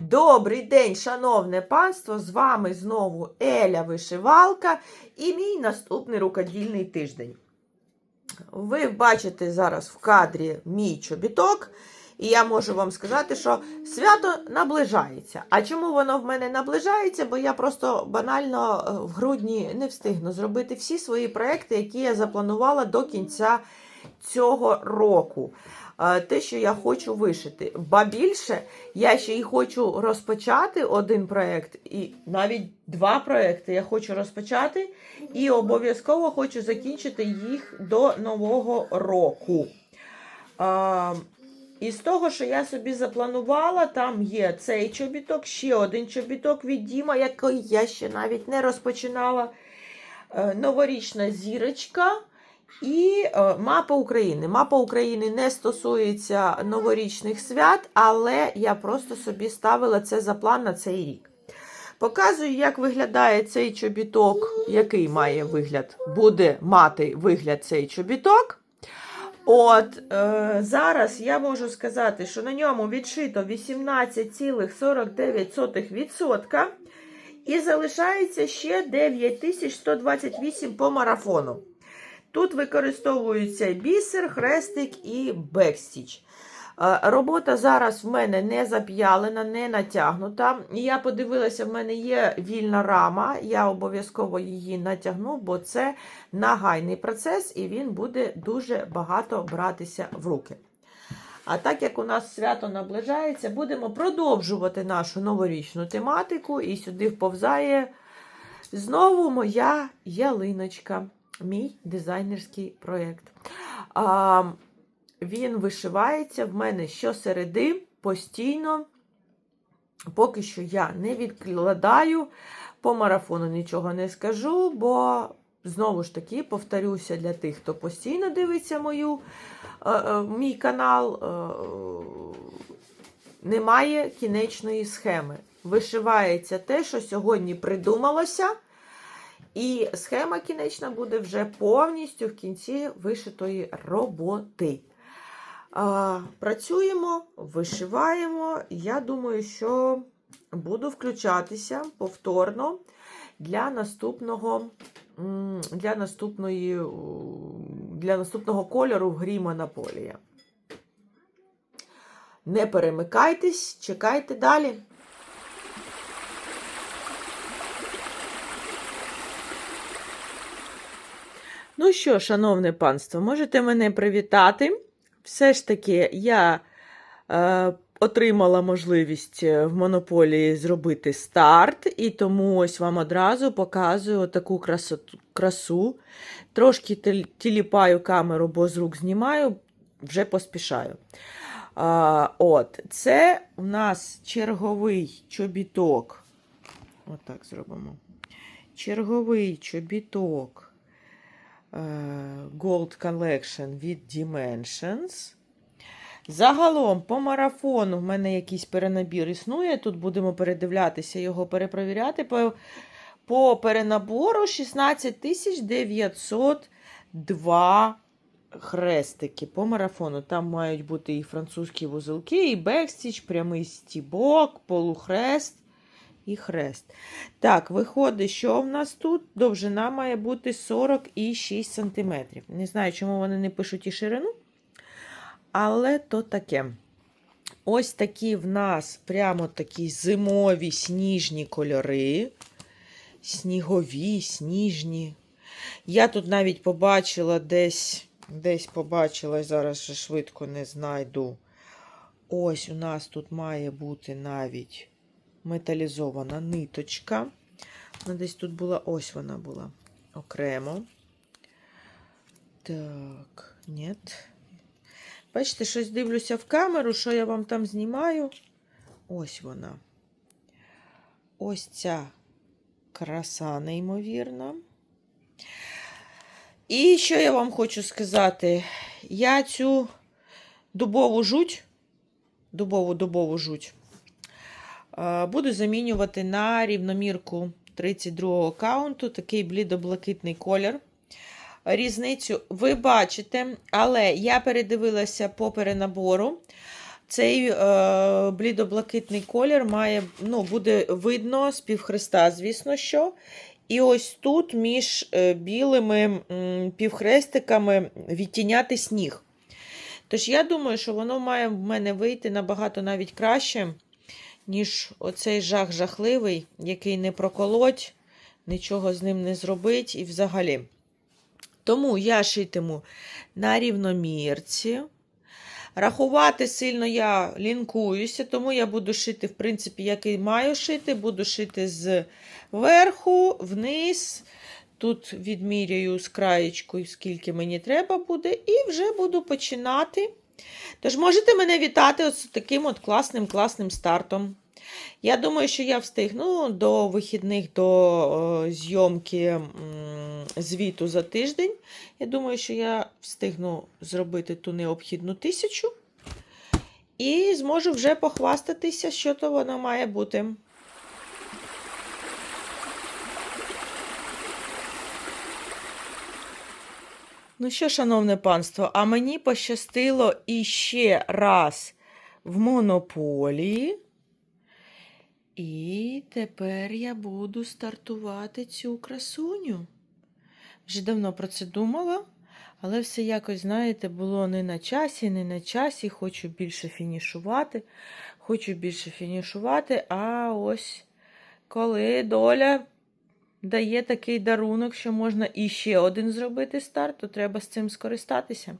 Добрий день, шановне панство! З вами знову Еля Вишивалка і мій наступний рукодільний тиждень. Ви бачите зараз в кадрі мій чобіток, і я можу вам сказати, що свято наближається. А чому воно в мене наближається? Бо я просто банально е, в грудні не встигну зробити всі свої проекти, які я запланувала до кінця цього року. Е, Те, що я хочу вишити. Ба більше, я ще й хочу розпочати один проєкт, і навіть два проекти я хочу розпочати, і обов'язково хочу закінчити їх до Нового року. І з того, що я собі запланувала, там є цей чобіток, ще один чобіток від Діма, який я ще навіть не розпочинала. Е, Новорічна зірочка. І е, мапа України. Мапа України не стосується новорічних свят, але я просто собі ставила це за план на цей рік. Показую, як виглядає цей чобіток, який має вигляд, буде мати вигляд цей чобіток. От е, зараз я можу сказати, що на ньому відшито 18,49%. І залишається ще 9128 по марафону. Тут використовуються бісер, хрестик і бекстіч. Е, Робота зараз в мене не зап'ялена, не натягнута. Я подивилася, в мене є вільна рама, я обов'язково її натягну, бо це нагайний процес і він буде дуже багато братися в руки. А так як у нас свято наближається, будемо продовжувати нашу новорічну тематику, і сюди вповзає знову моя ялиночка мій дизайнерський проєкт. Він вишивається в мене щосереди постійно. Поки що я не відкладаю, по марафону нічого не скажу, бо, знову ж таки, повторюся для тих, хто постійно дивиться мою, е, е, мій канал, е, немає кінечної схеми. Вишивається те, що сьогодні придумалося. І схема кінечна буде вже повністю в кінці вишитої роботи. Працюємо, вишиваємо. Я думаю, що буду включатися повторно для наступного для наступної, для наступного кольору грі Монополія. Не перемикайтесь, чекайте далі. Ну що, шановне панство, можете мене привітати. Все ж таки, я е, отримала можливість в монополії зробити старт, і тому ось вам одразу показую таку красоту, красу. Трошки тіліпаю камеру, бо з рук знімаю, вже поспішаю. А, от, Це у нас черговий чобіток. Отак зробимо. Черговий чобіток. Gold Collection від Dimensions. Загалом, по марафону в мене якийсь перенабір існує. Тут будемо передивлятися, його перепровіряти. По, по перенабору 16 902 хрестики по марафону. Там мають бути і французькі вузелки, і бекстіч, прямий стібок, полухрест і хрест. Так, виходить, що в нас тут довжина має бути 46 см. Не знаю, чому вони не пишуть і ширину, але то таке. Ось такі в нас прямо такі зимові сніжні кольори. Снігові, сніжні. Я тут навіть побачила десь, десь побачила, зараз же швидко не знайду. Ось у нас тут має бути навіть металізована ниточка. Вона десь тут була, ось вона була окремо. Так, ні. Бачите, щось дивлюся в камеру, що я вам там знімаю. Ось вона. Ось ця краса, неймовірна. І що я вам хочу сказати? Я цю дубову жуть, дубову дубову жуть, буду замінювати на рівномірку 32-го каунту, такий блідо-блакитний колір. різницю ви бачите, але я передивилася по перенабору. Цей е, блідоблакитний колір має, ну, буде видно з півхреста, звісно що. І ось тут між е, білими півхрестиками відтіняти сніг. Тож я думаю, що воно має в мене вийти набагато навіть краще, ніж оцей жах жахливий, який не проколоть, нічого з ним не зробить і взагалі. Тому я шитиму на рівномірці. Рахувати сильно я лінкуюся, тому я буду шити, в принципі, як і маю шити, буду шити з верху, вниз. Тут відміряю з краєчкою, скільки мені треба буде, і вже буду починати. Тож можете мене вітати з таким от класним класним стартом. Я думаю, що я встигну до вихідних до е, зйомки звіту за тиждень. Я думаю, що я встигну зробити ту необхідну тисячу. І зможу вже похвастатися, що то вона має бути. Ну що, шановне панство, а мені пощастило іще раз в монополії. І тепер я буду стартувати цю красуню. Вже давно про це думала, але все якось, знаєте, було не на часі, не на часі. Хочу більше фінішувати. Хочу більше фінішувати. А ось коли доля дає такий дарунок, що можна іще один зробити старт, то треба з цим скористатися.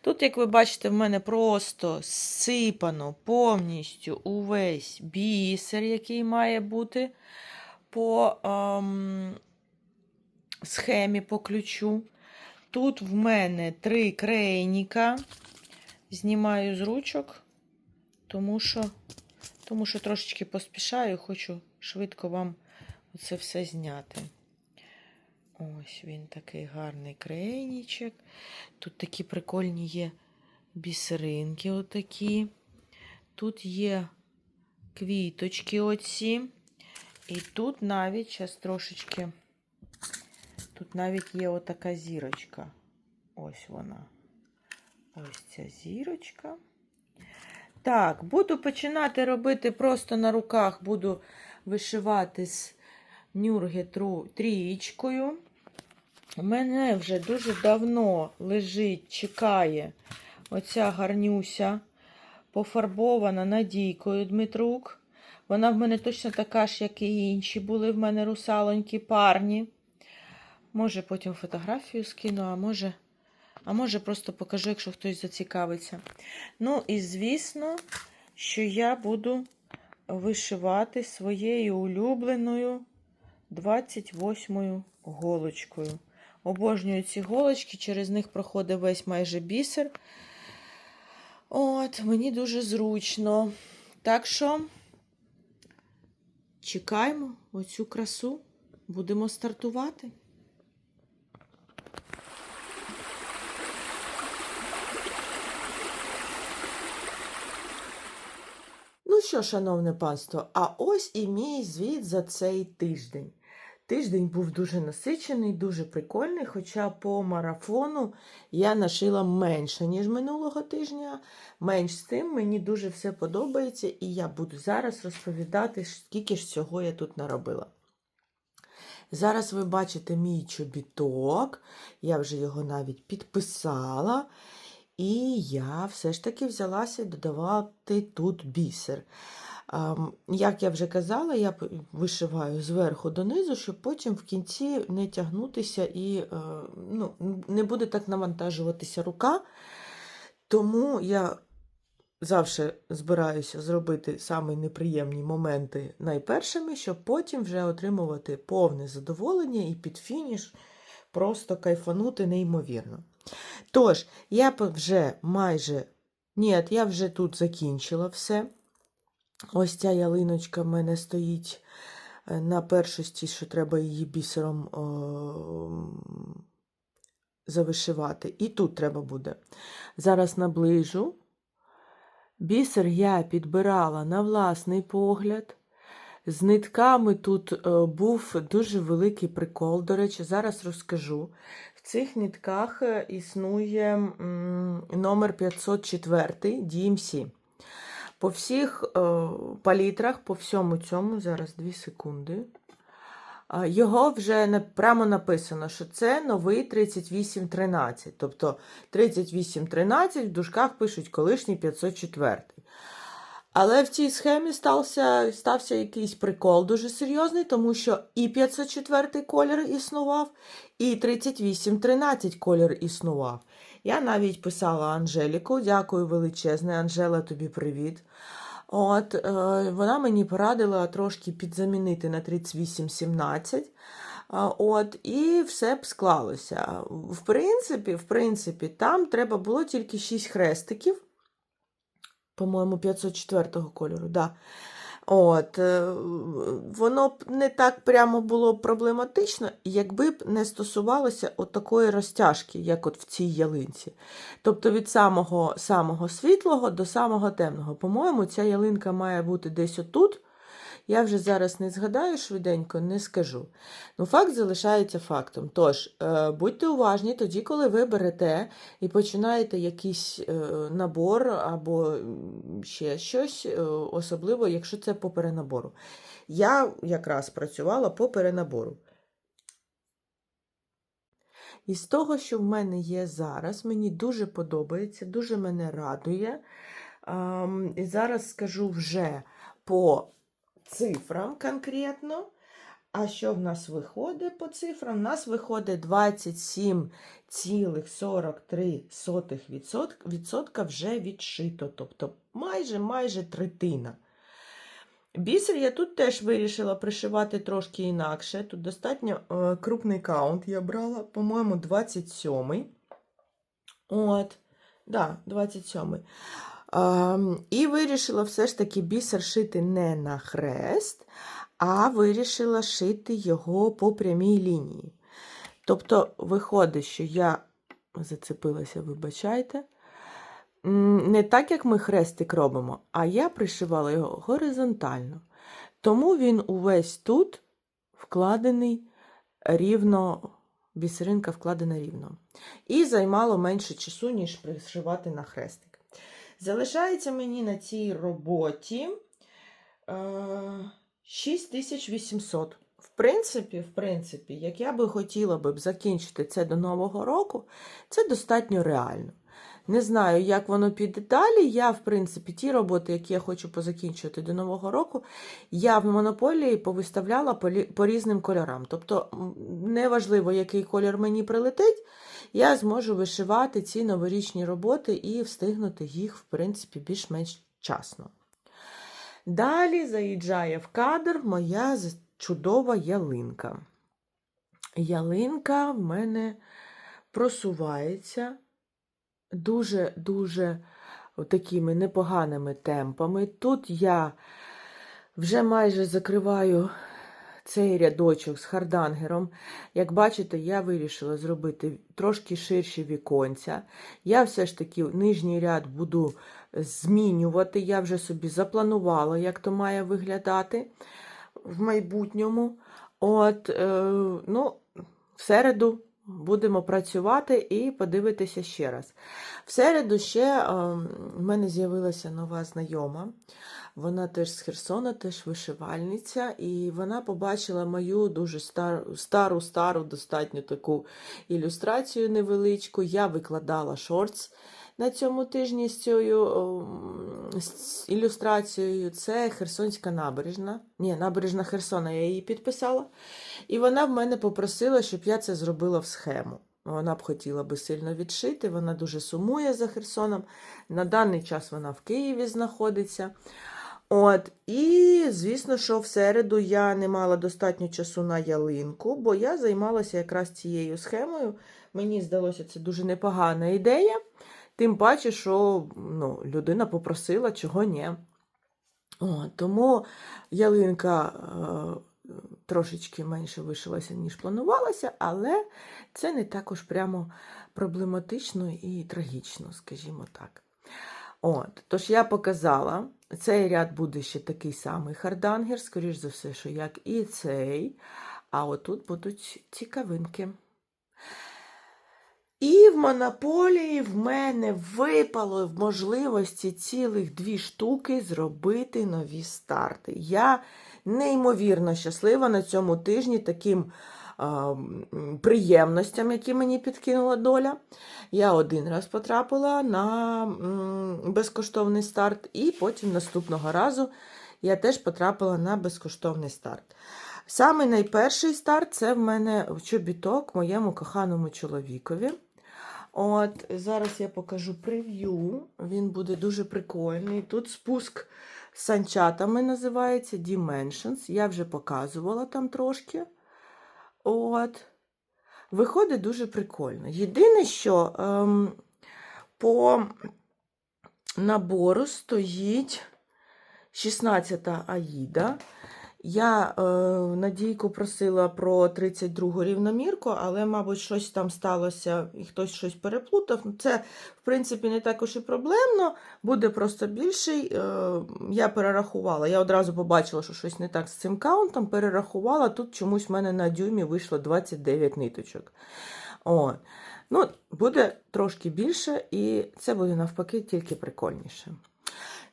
Тут, як ви бачите, в мене просто сипано повністю увесь бісер, який має бути по ем, схемі, по ключу. Тут в мене три крейніка. Знімаю з ручок, тому що, тому що трошечки поспішаю, хочу швидко вам оце все зняти. Ось він такий гарний крейнічок. Тут такі прикольні є бісеринки отакі. Тут є квіточки оці. І тут навіть, зараз трошечки, тут навіть є отака зірочка. Ось вона. Ось ця зірочка. Так, буду починати робити просто на руках, буду вишивати з нюрги трієчкою. У мене вже дуже давно лежить, чекає оця гарнюся, пофарбована надійкою Дмитрук. Вона в мене точно така ж, як і інші були в мене русалонькі парні. Може, потім фотографію скину, а може, а може просто покажу, якщо хтось зацікавиться. Ну, і звісно, що я буду вишивати своєю улюбленою 28 голочкою. Обожнюю ці голочки, через них проходить весь майже бісер. От, мені дуже зручно. Так що чекаємо оцю красу, будемо стартувати. Ну що, шановне панство, а ось і мій звіт за цей тиждень. Тиждень був дуже насичений, дуже прикольний, хоча по марафону я нашила менше, ніж минулого тижня. Менш з тим, мені дуже все подобається, і я буду зараз розповідати, скільки ж цього я тут наробила. Зараз ви бачите мій чобіток, я вже його навіть підписала. І я все ж таки взялася додавати тут бісер. Як я вже казала, я вишиваю зверху донизу, щоб потім в кінці не тягнутися і е, ну, не буде так навантажуватися рука. Тому я завжди збираюся зробити самі неприємні моменти найпершими, щоб потім вже отримувати повне задоволення і під фініш просто кайфанути неймовірно. Тож, я вже майже. Ні, я вже тут закінчила все. Ось ця ялиночка в мене стоїть е, на першості, що треба її бісером о, завишивати. І тут треба буде. Зараз наближу. Бісер я підбирала на власний погляд. З нитками тут е, був дуже великий прикол. До речі, зараз розкажу. В цих нитках е, існує номер 504 DMC. По всіх е, палітрах, по всьому цьому, зараз 2 секунди. Його вже прямо написано, що це новий 3813. Тобто 3813 в дужках пишуть колишній 504. Але в цій схемі стався, стався якийсь прикол дуже серйозний, тому що і 504 колір існував, і 3813 колір існував. Я навіть писала Анжеліку, дякую величезне, Анжела, тобі привіт. От, е, вона мені порадила трошки підзамінити на 3817. А, От, і все б склалося. В принципі, в принципі, там треба було тільки 6 хрестиків по-моєму, 504 кольору. Да. От, е, воно б не так прямо було проблематично, якби б не стосувалося от такої розтяжки, як от в цій ялинці. Тобто від самого, самого світлого до самого темного. По-моєму, ця ялинка має бути десь отут. Я вже зараз не згадаю швиденько, не скажу. Ну, факт залишається фактом. Тож, е, будьте уважні тоді, коли ви берете і починаєте якийсь е, набор або ще щось, е, особливо, якщо це по перенабору. Я якраз працювала по перенабору. І з того, що в мене є зараз, мені дуже подобається, дуже мене радує. І зараз скажу вже по цифрам конкретно. А що в нас виходить по цифрам? У нас виходить 27,43% вже відшито, тобто майже майже третина. Бісер я тут теж вирішила пришивати трошки інакше. Тут достатньо е, крупний каунт я брала, по-моєму, 27. От, да, 27. Ем, і вирішила все ж таки бісер шити не на хрест, а вирішила шити його по прямій лінії. Тобто, виходить, що я зацепилася, вибачайте. Не так, як ми хрестик робимо, а я пришивала його горизонтально. Тому він увесь тут вкладений рівно, бісеринка вкладена рівно. І займало менше часу, ніж пришивати на хрестик. Залишається мені на цій роботі е, 6800. В принципі, в принципі, як я би хотіла би закінчити це до Нового року, це достатньо реально. Не знаю, як воно піде далі. Я, в принципі, ті роботи, які я хочу позакінчувати до Нового року, я в монополії повиставляла по, різним кольорам. Тобто, неважливо, який колір мені прилетить, я зможу вишивати ці новорічні роботи і встигнути їх, в принципі, більш-менш вчасно. Далі заїжджає в кадр моя чудова ялинка. Ялинка в мене просувається дуже-дуже такими непоганими темпами. Тут я вже майже закриваю цей рядочок з хардангером. Як бачите, я вирішила зробити трошки ширші віконця. Я все ж таки нижній ряд буду змінювати. Я вже собі запланувала, як то має виглядати в майбутньому. От, е, ну, в середу будемо працювати і подивитися ще раз. В середу ще е, в мене з'явилася нова знайома. Вона теж з Херсона, теж вишивальниця, і вона побачила мою дуже стару, стару, стару, достатньо таку ілюстрацію невеличку. Я викладала шортс на цьому тижні з цією о, з ілюстрацією. Це Херсонська набережна. Ні, набережна Херсона, я її підписала. І вона в мене попросила, щоб я це зробила в схему. Вона б хотіла би сильно відшити, вона дуже сумує за Херсоном. На даний час вона в Києві знаходиться. От, і, звісно, що в середу я не мала достатньо часу на ялинку, бо я займалася якраз цією схемою. Мені здалося, це дуже непогана ідея. Тим паче, що ну, людина попросила, чого ні. О, тому ялинка е, трошечки менше вишилася, ніж планувалося, але це не також прямо проблематично і трагічно, скажімо так. От, тож я показала, цей ряд буде ще такий самий хардангер, скоріш за все, що як і цей. А отут будуть цікавинки. І в монополії в мене випало в можливості цілих дві штуки зробити нові старти. Я неймовірно щаслива на цьому тижні таким приємностям, які мені підкинула доля. Я один раз потрапила на безкоштовний старт, і потім наступного разу я теж потрапила на безкоштовний старт. Саме найперший старт це в мене чобіток моєму коханому чоловікові. От, зараз я покажу прев'ю. Він буде дуже прикольний. Тут спуск з санчатами називається Dimensions. Я вже показувала там трошки. От. Виходить дуже прикольно. Єдине, що ем, по набору стоїть 16-та Аїда. Я е, Надійку просила про 32 рівномірку, але, мабуть, щось там сталося і хтось щось переплутав. Це, в принципі, не також і проблемно, буде просто більший. Е, я перерахувала. Я одразу побачила, що щось не так з цим каунтом. Перерахувала. Тут чомусь в мене на дюймі вийшло 29 ниточок. О. Ну, буде трошки більше, і це буде навпаки тільки прикольніше.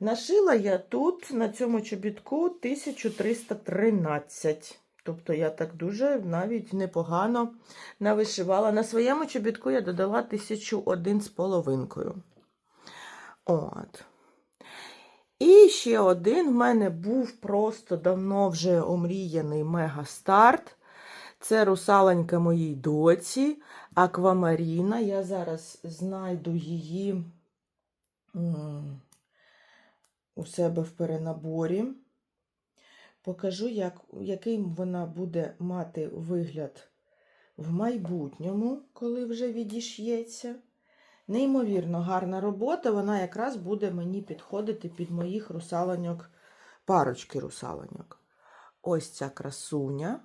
Нашила я тут на цьому чобітку 1313. Тобто я так дуже навіть непогано навишивала. На своєму чобітку я додала 1001 з половинкою. От. І ще один в мене був просто давно вже омріяний мегастарт. Це русаленька моїй доці, Аквамаріна. Я зараз знайду її. У себе в перенаборі. Покажу, як, який вона буде мати вигляд в майбутньому, коли вже відіш'ється. Неймовірно гарна робота, вона якраз буде мені підходити під моїх русалоньок, парочки русалоньок. Ось ця красуня.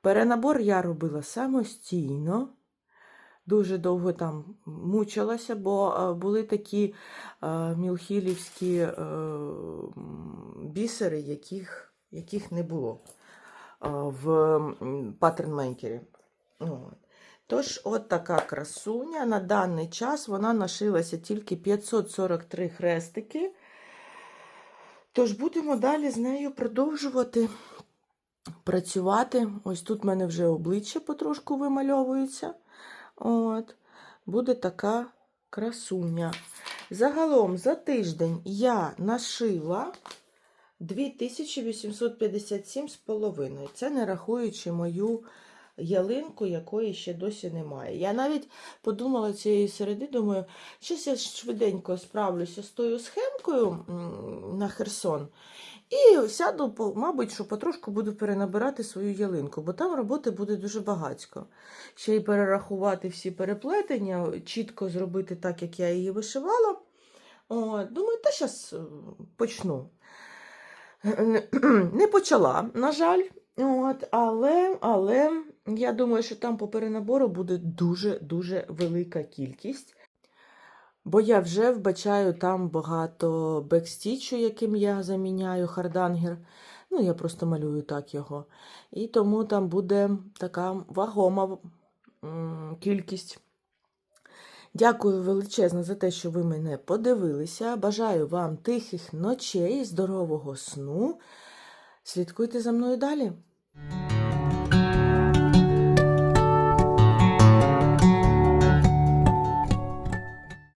Перенабор я робила самостійно. Дуже довго там мучилася, бо е, були такі е, мілхілівські е, бісери, яких, яких не було в паттернмейкері. Тож, от така красуня. На даний час вона нашилася тільки 543 хрестики. Тож будемо далі з нею продовжувати працювати. Ось тут в мене вже обличчя потрошку вимальовується. От, буде така красуня. Загалом за тиждень я нашила 2857 з половиною. Це не рахуючи мою ялинку, якої ще досі немає. Я навіть подумала цієї середи, думаю, щось я швиденько справлюся з тою схемкою на Херсон. І сяду, мабуть, що потрошку буду перенабирати свою ялинку, бо там роботи буде дуже багатько. Ще й перерахувати всі переплетення, чітко зробити так, як я її вишивала. От, думаю, та зараз почну. Не- Не почала, на жаль. От, але, але я думаю, що там по перенабору буде дуже-дуже велика кількість. Бо я вже вбачаю там багато бекстічу, яким я заміняю хардангер. Ну, я просто малюю так його. І тому там буде така вагома кількість. Дякую величезно за те, що ви мене подивилися. Бажаю вам тихих ночей, здорового сну. Слідкуйте за мною далі.